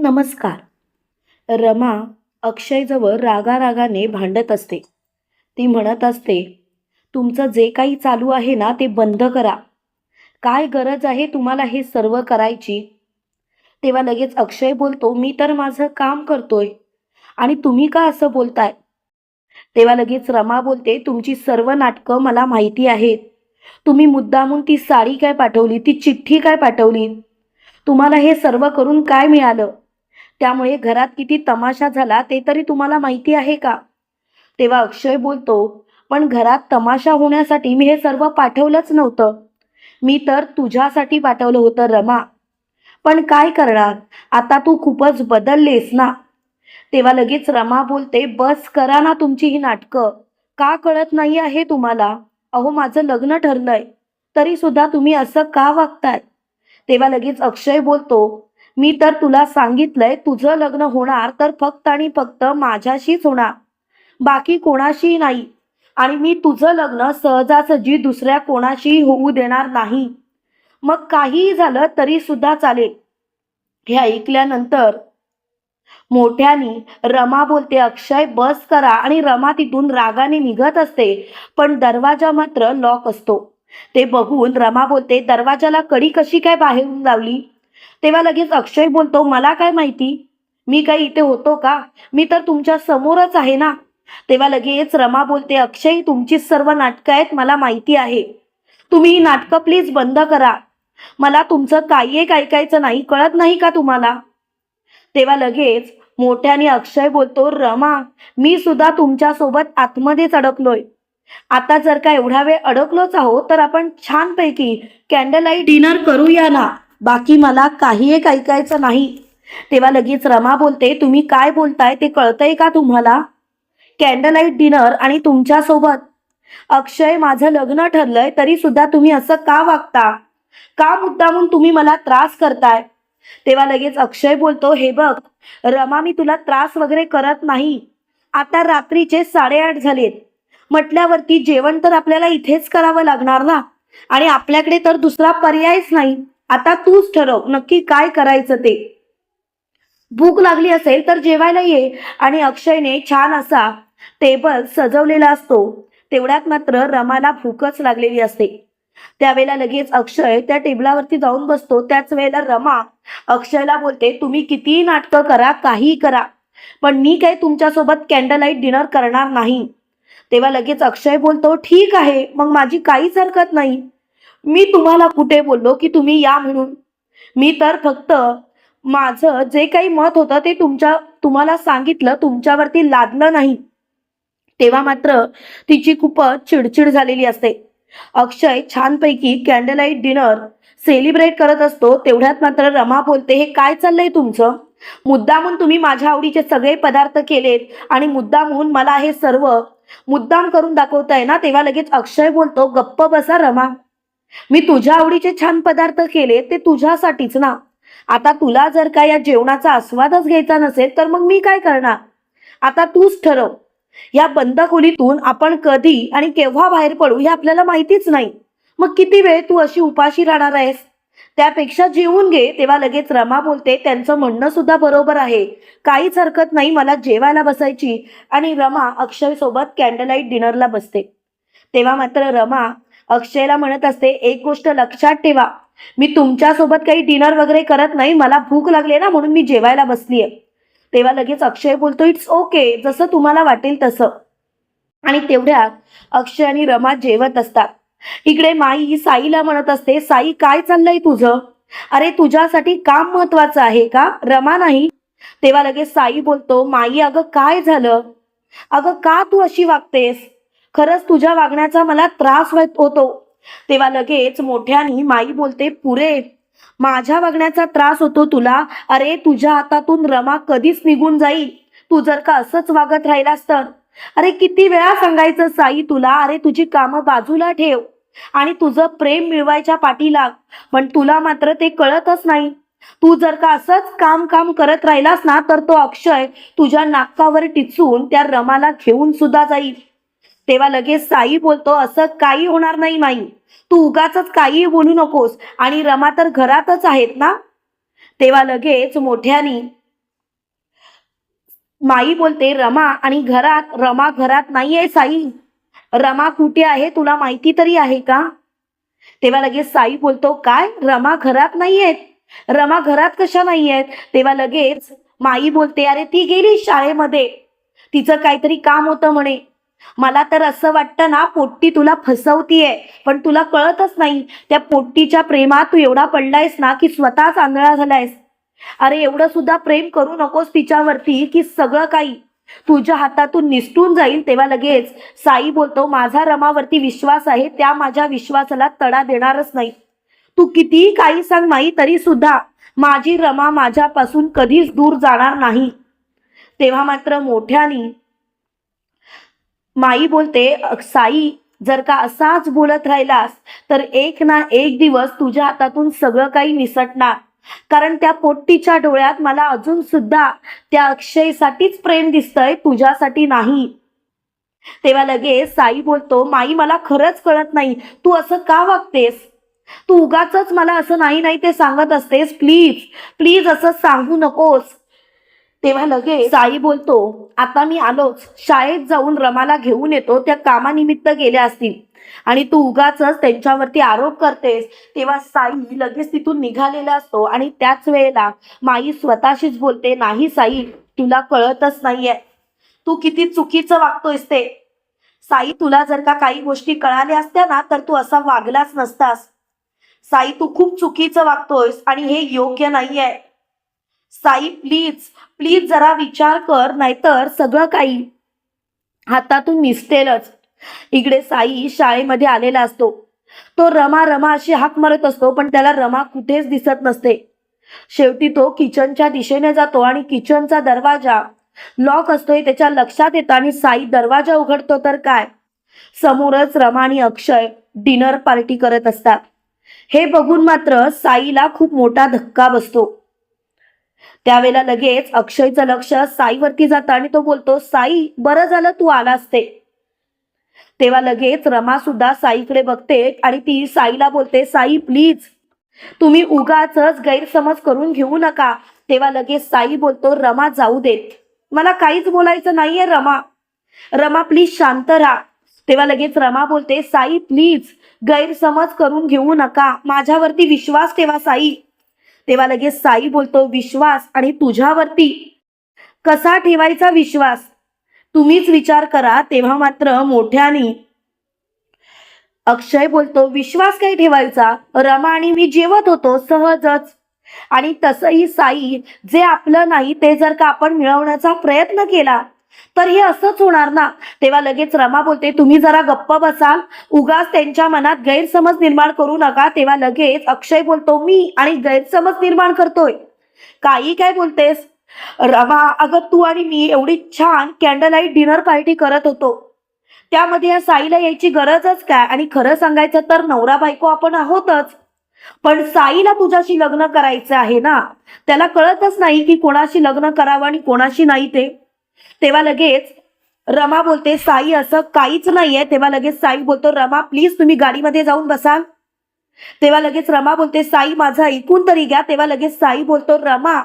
नमस्कार. रमा अक्षयजवळ रागारागाने भांडत असते. ती म्हणत असते तुमचं जे काही चालू आहे ना ते बंद करा. काय गरज आहे तुम्हाला हे सर्व करायची? तेव्हा लगेच अक्षय बोलतो मी तर माझं काम करतोय. आणि तुम्ही का असं बोलताय? तेव्हा लगेच रमा बोलते तुमची सर्व नाटकं मला माहिती आहेत. तुम्ही मुद्दामून ती साडी काय पाठवली ती चिठ्ठी काय पाठवली? तुम्हाला हे सर्व करून काय मिळालं? त्यामुळे घरात किती तमाशा झाला ते तरी तुम्हाला माहिती आहे का? तेव्हा अक्षय बोलतो पण घरात तमाशा होण्यासाठी मी हे सर्व पाठवलंच नव्हतं. मी तर तुझ्यासाठी पाठवलं होतं रमा. पण काय करणार? आता तू खूपच बदललेस ना. तेव्हा लगेच रमा बोलते बस करा ना तुमची ही नाटकं. का कळत नाही आहे तुम्हाला? अहो माझं लग्न ठरलंय. तरी सुद्धा तुम्ही असं का वागताय? तेव्हा लगेच अक्षय बोलतो मी तर तुला सांगितलंय तुझं लग्न होणार तर फक्त आणि फक्त माझ्याशीच होणार. बाकी कोणाशी नाही. आणि मी तुझं लग्न सहजासहजी दुसऱ्या कोणाशी होऊ देणार नाही. मग काहीही झालं तरी सुद्धा चालेल. हे ऐकल्यानंतर मोठ्यानी रमा बोलते अक्षय बस करा. आणि रमा तिथून रागाने निघत असते पण दरवाजा मात्र लॉक असतो. ते बघून रमा बोलते दरवाजाला कडी कशी काय बाहेरून लावली? तेव्हा लगेच अक्षय बोलतो मला काय माहिती? मी काही इथे होतो का? मी तर तुमच्या समोरच आहे ना? तेव्हा लगेच रमा बोलते अक्षय तुमची सर्व नाटकं आहेत मला माहिती आहे. तुम्ही ही नाटकं प्लीज बंद करा. मला तुमचं काही एक ऐकायचं नाही कळत नाही का तुम्हाला? तेव्हा लगेच मोठ्याने अक्षय बोलतो रमा मी सुद्धा तुमच्यासोबत आतमध्येच अडकलोय. आता जर का एवढा वेळ अडकलोच आहोत तर आपण छानपैकी कॅन्डल लाइट डिनर करूया ना? बाकी मला काही एक ऐकायचं नाही. तेव्हा लगेच रमा बोलते तुम्ही काय बोलताय? ते कळतंय का तुम्हाला? कॅन्डलाईट डिनर आणि तुमच्यासोबत. अक्षय माझं लग्न ठरलंय तरी सुद्धा तुम्ही असं का वागता? का मुद्दामून तुम्ही मला त्रास करताय? तेव्हा लगेच अक्षय बोलतो हे बघ रमा मी तुला त्रास वगैरे करत नाही. आता रात्रीचे साडेआठ झालेत. म्हटल्यावरती जेवण तर आपल्याला इथेच करावं लागणार ना? आणि आपल्याकडे तर दुसरा पर्यायच नाही. आता तूच ठरव नक्की काय करायचं ते. भूक लागली असेल तर जेवायला ये आणि अक्षयने छान असा टेबल सजवलेला असतो. तेवढ्यात मात्र रमाला भूकच लागलेली असते. त्यावेळेला लगेच अक्षय त्या टेबलावरती जाऊन बसतो. त्याच वेळेला रमा अक्षयला बोलते तुम्ही कितीही नाटकं करा काहीही करा. पण मी काही तुमच्यासोबत कॅन्डल लाइट डिनर करणार नाही. तेव्हा लगेच अक्षय बोलतो ठीक आहे मग माझी काहीच हरकत नाही. मी तुम्हाला कुठे बोललो की तुम्ही या म्हणून? मी तर फक्त माझं जे काही मत होतं ते तुमच्या तुम्हाला सांगितलं तुमच्यावरती लादलं नाही. तेव्हा मात्र तिची खूपच चिडचिड झालेली असते. अक्षय छानपैकी कॅन्डलाईट डिनर सेलिब्रेट करत असतो तेवढ्यात मात्र रमा बोलते हे काय चाललंय तुमचं? मुद्दामून तुम्ही माझ्या आवडीचे सगळे पदार्थ केलेत आणि मुद्दामून मला हे सर्व मुद्दाम करून दाखवताय ना? तेव्हा लगेच अक्षय बोलतो गप्प बसा रमा. मी तुझ्या आवडीचे छान पदार्थ केले ते तुझ्यासाठीच ना. आता तुला जर का या जेवणाचा आस्वादच घ्यायचा नसेल तर मग मी काय करणार? आता तूच ठरव. या बंद खोलीतून आपण कधी आणि केव्हा बाहेर पडू हे आपल्याला माहितीच नाही. मग किती वेळ तू अशी उपाशी राहणार आहेस? त्यापेक्षा जेवून घे तेव्हा लगेच रमा बोलते त्यांचं म्हणणं सुद्धा बरोबर आहे. काहीच हरकत नाही मला जेवायला बसायची. आणि रमा अक्षय सोबत कॅन्डलाईट डिनरला बसते. तेव्हा मात्र रमा अक्षयला म्हणत असते एक गोष्ट लक्षात ठेवा. मी तुमच्यासोबत काही डिनर वगैरे करत नाही मला भूक लागली ना म्हणून मी जेवायला बसलीये. तेव्हा लगेच अक्षय बोलतो इट्स ओके जसं तुम्हाला वाटेल तसं. आणि तेवढ्यात अक्षय आणि रमा जेवत असतात. इकडे माई साईला म्हणत असते साई काय चाललंय तुझं? अरे तुझ्यासाठी काम महत्वाचं आहे का? रमा नाही. तेव्हा लगेच साई बोलतो माई अगं काय झालं? अगं का तू अशी वागतेस? खरंच तुझ्या वागण्याचा मला त्रास होत होतो. तेव्हा लगेच मोठ्यानी माई बोलते पुरे माझ्या वागण्याचा त्रास होतो तुला. अरे तुझ्या हातातून रमा कधीच निघून जाईल. तू जर का असंच वागत राहिलास तर. अरे किती वेळा सांगायचं साई तुला अरे तुझी कामं बाजूला ठेव. आणि तुझं प्रेम मिळवायच्या पाठी लाग. पण तुला मात्र ते कळतच नाही. तू जर का असंच काम काम करत राहिलास ना तर तो अक्षय तुझ्या नाकावर टिचून त्या रमाला घेऊन सुद्धा जाईल. तेव्हा लगेच साई बोलतो असं काही होणार नाही माई. तू उगाच काही बोलू नकोस. आणि रमा तर घरातच आहेत ना? तेव्हा लगेच मोठ्यानी माई बोलते रमा आणि घरात रमा घरात नाहीये साई. रमा कुठे आहे? तुला माहिती तरी आहे का? तेव्हा लगेच साई बोलतो काय? रमा घरात नाहीयेत? रमा घरात कशा नाहीयेत? तेव्हा लगेच माई बोलते अरे ती गेली शाळेमध्ये. तिचं काहीतरी काम होतं म्हणे. मला तर असं वाटतं ना पोट्टी तुला फसवतीये. पण तुला कळतच नाही त्या पोट्टीच्या प्रेमात तू एवढा पडलायस ना की स्वतःच आंधळा झालायस. अरे एवढं सुद्धा प्रेम करू नकोस तिच्यावरती की सगळं काही. तुझ्या हातातून निसटून जाईल तेव्हा लगेच. साई बोलतो माझा रमावरती विश्वास आहे त्या माझ्या विश्वासाला तडा देणारच नाही. तू कितीही काही सांग नाही तरी सुद्धा माझी रमा माझ्यापासून कधीच दूर जाणार नाही. तेव्हा मात्र मोठ्यानी माई बोलते साई जर का असाच बोलत राहिलास तर एक ना एक दिवस तुझ्या हातातून सगळं काही निसटणार. कारण त्या पोट्टीच्या डोळ्यात मला अजून सुद्धा त्या अक्षयसाठीच प्रेम दिसतंय तुझ्यासाठी नाही. तेव्हा लगेच साई बोलतो माई मला खरंच कळत नाही. तू असं का वागतेस? तू उगाच मला असं नाही नाही ते सांगत असतेस. प्लीज प्लीज असं सांगू नकोस. तेव्हा लगेच साई बोलतो आता मी आलोच. शाळेत जाऊन रमाला घेऊन येतो. त्या कामानिमित्त गेल्या असतील. आणि तू उगाच त्यांच्यावरती आरोप करतेस. तेव्हा साई लगेच तिथून निघालेला असतो आणि त्याच वेळेला माई स्वतःशीच बोलते नाही साई तुला कळतच नाहीये. तू किती चुकीचं वागतोयस ते. साई तुला जर का काही गोष्टी कळाल्या असत्या ना तर तू असा वागलाच नसतास. साई तू खूप चुकीचं वागतोयस आणि हे योग्य नाहीये. साई प्लीज प्लीज जरा विचार कर नाहीतर सगळं काही हातातून निसतेलच. इकडे साई शाळेमध्ये आलेला असतो. तो रमा रमा अशी हाक मारत असतो पण त्याला रमा कुठेच दिसत नसते. शेवटी तो किचनच्या दिशेने जातो आणि किचनचा दरवाजा लॉक असतोय त्याच्या लक्षात येतं आणि साई दरवाजा उघडतो तर काय? समोरच रमा आणि अक्षय डिनर पार्टी करत असतात. हे बघून मात्र साईला खूप मोठा धक्का बसतो. त्यावेळेला लगेच अक्षयचं लक्ष साईवरती जातं आणि तो बोलतो साई बरं झालं तू आलास ते. तेव्हा लगेच रमा सुद्धा साईकडे बघते आणि ती साईला बोलते साई प्लीज तुम्ही उगाच गैरसमज करून घेऊ नका. तेव्हा लगेच साई बोलतो रमा जाऊ देत. मला काहीच बोलायचं नाहीये रमा. रमा प्लीज शांत राहा. तेव्हा लगेच रमा बोलते साई प्लीज गैरसमज करून घेऊ नका. माझ्यावरती विश्वास ठेवा साई. तेव्हा लगेच साई बोलतो विश्वास आणि तुझ्यावरती. कसा ठेवायचा विश्वास? तुम्हीच विचार करा तेव्हा मात्र मोठ्याने. अक्षय बोलतो विश्वास काय ठेवायचा? रमा आणि मी जेवत होतो सहजच. आणि तसंही साई जे आपलं नाही ते जर का आपण मिळवण्याचा प्रयत्न केला तर हे असंच होणार ना? तेव्हा लगेच रमा बोलते तुम्ही जरा गप्प बसाल. उगाच त्यांच्या मनात गैरसमज निर्माण करू नका. तेव्हा लगेच अक्षय बोलतो मी आणि गैरसमज निर्माण करतोय. काही काय बोलतेस? रमा अगं तू आणि मी एवढी छान कॅन्डल लाइट डिनर पार्टी करत होतो. त्यामध्ये या साईला यायची गरजच काय? आणि खरं सांगायचं तर नवरा बायको आपण आहोतच. पण साईला तुझ्याशी लग्न करायचं आहे ना? त्याला कळतच नाही की कोणाशी लग्न करावं आणि कोणाशी नाही ते. तेव्हा लगेच रमा बोलते साई असं काहीच नाहीये. तेव्हा लगेच साई बोलतो रमा प्लीज तुम्ही गाडीमध्ये जाऊन बसाल. तेव्हा लगेच रमा बोलते साई माझं ऐकून तरी घ्या. तेव्हा लगेच साई बोलतो रमा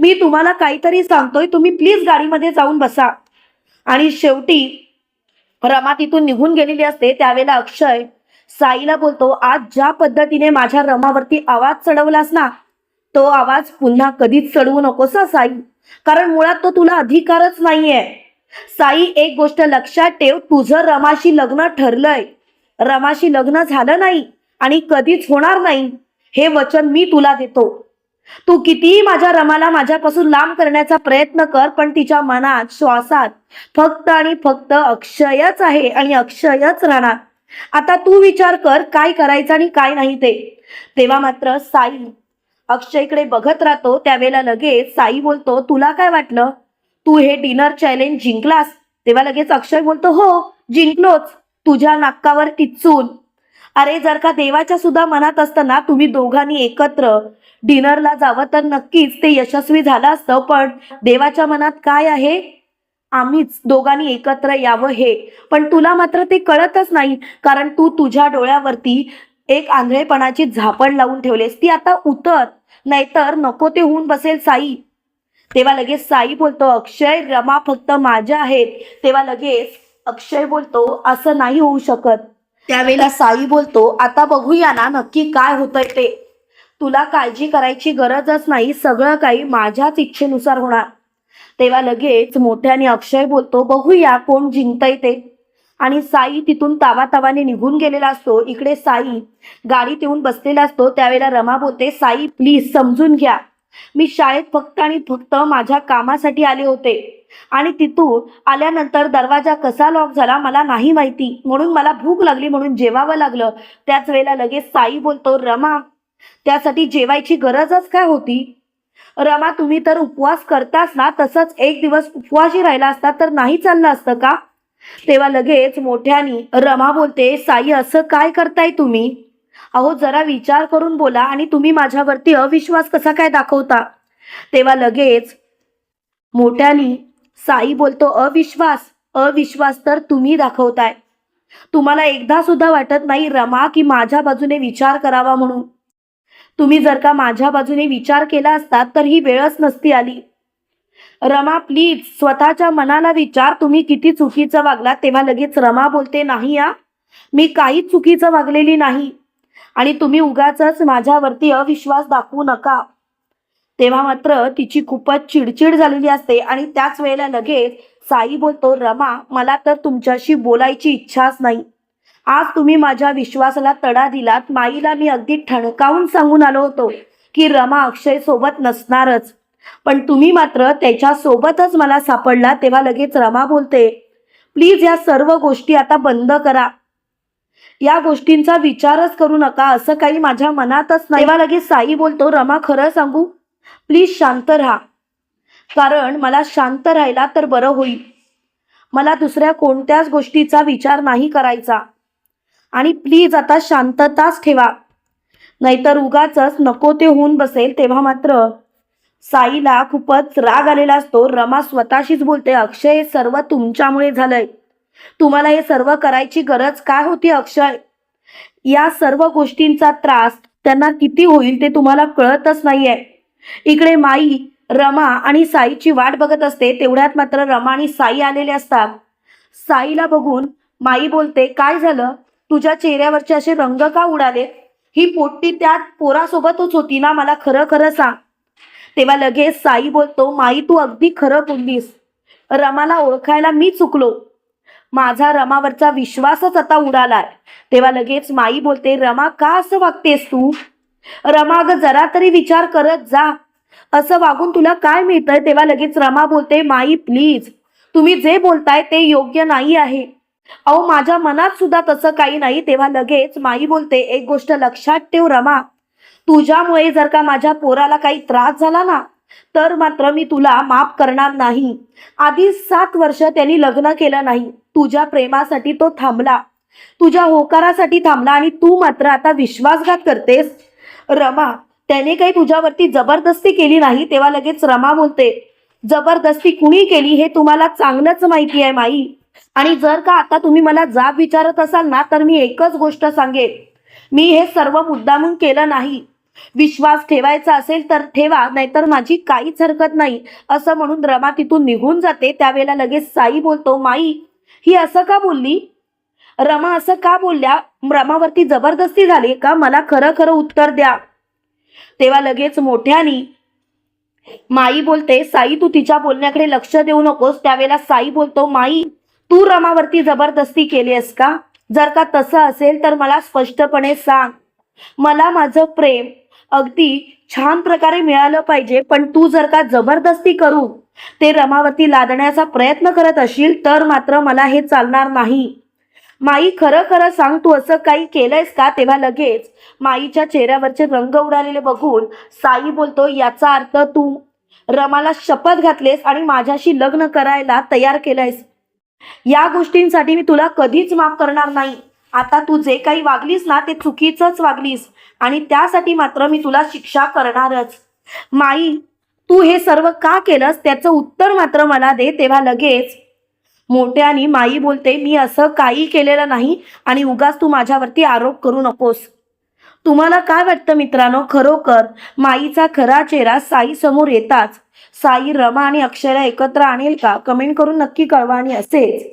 मी तुम्हाला काहीतरी सांगतोय तुम्ही प्लीज गाडीमध्ये जाऊन बसा. आणि शेवटी रमा तिथून निघून गेलेली असते. त्यावेळेला अक्षय साईला बोलतो आज ज्या पद्धतीने माझ्या रमावरती आवाज चढवलास ना तो आवाज पुन्हा कधीच चढवू नकोस साई. कारण मुळात तो तुला अधिकारच नाहीये. साई एक गोष्ट लक्षात ठेव तुझं रमाशी लग्न ठरलंय. रमाशी लग्न झालं नाही आणि कधीच होणार नाही. हे वचन मी तुला देतो. तू कितीही माझ्या रमाला माझ्यापासून लांब करण्याचा प्रयत्न कर पण तिच्या मनात श्वासात फक्त आणि फक्त अक्षयच आहे आणि अक्षयच राहणार. आता तू विचार कर काय करायचं आणि काय नाही ते. तेव्हा मात्र साई अक्षयकडे बघत राहतो त्यावेळेला लगेच साई बोलतो तुला काय वाटलं? तू हे डिनर चॅलेंज जिंकलास? तेव्हा लगेच अक्षय बोलतो हो जिंकलोच. तुझ्या नाकावर टिचून. अरे जर का देवाच्या सुद्धा मनात असताना तुम्ही दोघांनी एकत्र डिनरला जावं तर नक्कीच ते यशस्वी झालं असतं पण देवाच्या मनात काय आहे? आम्हीच दोघांनी एकत्र यावं हे. पण तुला मात्र ते कळतच नाही कारण तू तुझ्या डोळ्यावरती एक आंधळेपणाची झापण लावून ठेवलेस. ती आता उतर नाहीतर नको ते होऊन बसेल साई. तेव्हा लगेच साई बोलतो अक्षय रमा फक्त माझ्या आहेत. तेव्हा लगेच अक्षय बोलतो असं नाही होऊ शकत. त्यावेळेला साई बोलतो आता बघूया ना नक्की काय होतंय ते. तुला काळजी करायची गरजच नाही सगळं काही माझ्याच इच्छेनुसार होणार. तेव्हा लगेच मोठ्याने अक्षय बोलतो बघूया कोण जिंकतंय ते. आणि साई तिथून तावातावाने निघून गेलेला असतो. इकडे साई गाडीत येऊन बसलेला असतो. त्यावेळेला रमा बोलते साई प्लीज समजून घ्या. मी शाळेत फक्त आणि फक्त माझ्या कामासाठी आले होते. आणि तिथून आल्यानंतर दरवाजा कसा लॉक झाला मला नाही माहिती. म्हणून मला भूक लागली म्हणून जेवावं लागलं. त्याच वेळेला लगेच साई बोलतो रमा त्यासाठी जेवायची गरजच काय होती? रमा तुम्ही तर उपवास करताच ना तसंच एक दिवस उपवाशी राहिला असता तर नाही चाललं असतं का? तेव्हा लगेच मोठ्यानी रमा बोलते साई असं काय करताय तुम्ही? अहो जरा विचार करून बोला आणि तुम्ही माझ्यावरती अविश्वास कसा काय दाखवता? तेव्हा लगेच मोठ्यानी साई बोलतो अविश्वास अविश्वास तर तुम्ही दाखवताय. तुम्हाला एकदा सुद्धा वाटत नाही रमा की माझ्या बाजूने विचार करावा म्हणून. तुम्ही जर का माझ्या बाजूने विचार केला असता तर ही वेळच नसती आली. रमा प्लीज स्वतःच्या मनाला विचार. तुम्ही किती चुकीचं वागला तेव्हा लगेच रमा बोलते नाही या मी काहीच चुकीचं वागलेली नाही. आणि तुम्ही उगाच माझ्यावरती अविश्वास दाखवू नका. तेव्हा मात्र तिची खूपच चिडचिड झालेली असते. आणि त्याच वेळेला लगेच साई बोलतो रमा मला तर तुमच्याशी बोलायची इच्छाच नाही. आज तुम्ही माझ्या विश्वासाला तडा दिलात. माईला मी अगदी ठणकावून सांगून आलो होतो की रमा अक्षय सोबत नसणारच. पण तुम्ही मात्र त्याच्यासोबतच मला सापडला तेव्हा लगेच रमा बोलते प्लीज या सर्व गोष्टी आता बंद करा. या गोष्टींचा विचारच करू नका असं काही माझ्या मनातच नाही. तेव्हा लगेच साई बोलतो रमा खरं सांगू? प्लीज शांत राहा. कारण मला शांत राहिला तर बरं होईल. मला दुसऱ्या कोणत्याच गोष्टीचा विचार नाही करायचा. आणि प्लीज आता शांतताच ठेवा. नाहीतर उगाच नको ते होऊन बसेल तेव्हा मात्र साईला खूपच राग आलेला असतो. रमा स्वतःशीच बोलते अक्षय हे सर्व तुमच्यामुळे झालंय. तुम्हाला हे सर्व करायची गरज काय होती अक्षय? या सर्व गोष्टींचा त्रास त्यांना किती होईल ते तुम्हाला कळतच नाहीये. इकडे माई रमा आणि साईची वाट बघत असते. तेवढ्यात मात्र रमा आणि साई आलेले असतात. साईला बघून माई बोलते काय झालं? तुझ्या चेहऱ्यावरचे असे रंग का उडाले? ही पोट्टी त्यात पोरासोबतच होती ना? मला खरं खरं सांग. तेव्हा लगेच साई बोलतो माई तू अगदी खरं बोललीस. रमाला ओळखायला मी चुकलो. माझा रमावरचा विश्वासच आता उडालाय. तेव्हा लगेच माई बोलते रमा का असं वागतेस तू? रमा ग जरा तरी विचार करत जा. असं वागून तुला काय मिळतंय? तेव्हा लगेच रमा बोलते माई प्लीज तुम्ही जे बोलताय ते योग्य नाही आहे. अहो माझ्या मनात सुद्धा तसं काही नाही. तेव्हा लगेच माई बोलते एक गोष्ट लक्षात ठेव रमा. तुझ्यामुळे जर का माझ्या पोराला काही त्रास झाला ना तर मात्र मी तुला माफ करणार नाही. आधी सात वर्ष त्यांनी लग्न केलं नाही. तुझ्या प्रेमासाठी तो थांबला. तुझ्या होकारासाठी थांबला आणि तू मात्र आता विश्वासघात करतेस. रमा त्याने काही तुझ्यावरती जबरदस्ती केली नाही तेव्हा लगेच रमा बोलते जबरदस्ती कुणी केली हे तुम्हाला चांगलंच माहिती आहे माई. आणि जर का आता तुम्ही मला जाब विचारत असाल ना तर मी एकच गोष्ट सांगेन. मी हे सर्व मुद्दामून केलं नाही. विश्वास ठेवायचा असेल तर ठेवा नाहीतर माझी काहीच हरकत नाही. असं म्हणून रमा तिथून निघून जाते. त्यावेळेला लगेच साई बोलतो माई ही असं का बोलली? रमा असं का बोलल्या? रमावरती जबरदस्ती झाली का? मला खरं खरं उत्तर द्या. तेव्हा लगेच मोठ्यानी माई बोलते साई तू तिच्या बोलण्याकडे लक्ष देऊ नकोस. त्यावेळेला साई बोलतो माई तू रमावरती जबरदस्ती केली आहेस का? जर का तसं असेल तर मला स्पष्टपणे सांग. मला माझं प्रेम अगदी छान प्रकारे मिळालं पाहिजे पण तू जर का जबरदस्ती करू ते रमावरती लादण्याचा प्रयत्न करत असशील तर मात्र मला हे चालणार नाही. माई खरं खरं सांग तू असं काही केलंयस का? तेव्हा लगेच माईच्या चेहऱ्यावरचे रंग उडालेले बघून साई बोलतो याचा अर्थ तू रमाला शपथ घातलेस आणि माझ्याशी लग्न करायला तयार केलंयस. या गोष्टींसाठी मी तुला कधीच माफ करणार नाही. आता तू जे काही वागलीस ना ते चुकीचंच वागलीस. आणि त्यासाठी मात्र मी तुला शिक्षा करणारच. माई तू हे सर्व का केलंस? त्याचं उत्तर मात्र मला दे तेव्हा लगेच. मोठ्यानी माई बोलते मी असं काही केलेलं नाही आणि उगाच तू माझ्यावरती आरोप करू नकोस. तुम्हाला काय वाटतं मित्रांनो? खरोखर माईचा खरा चेहरा साई समोर येताच. साई रमा आणि अक्षरा एकत्र आणेल का? कमेंट करून नक्की कळवा आणि असेच.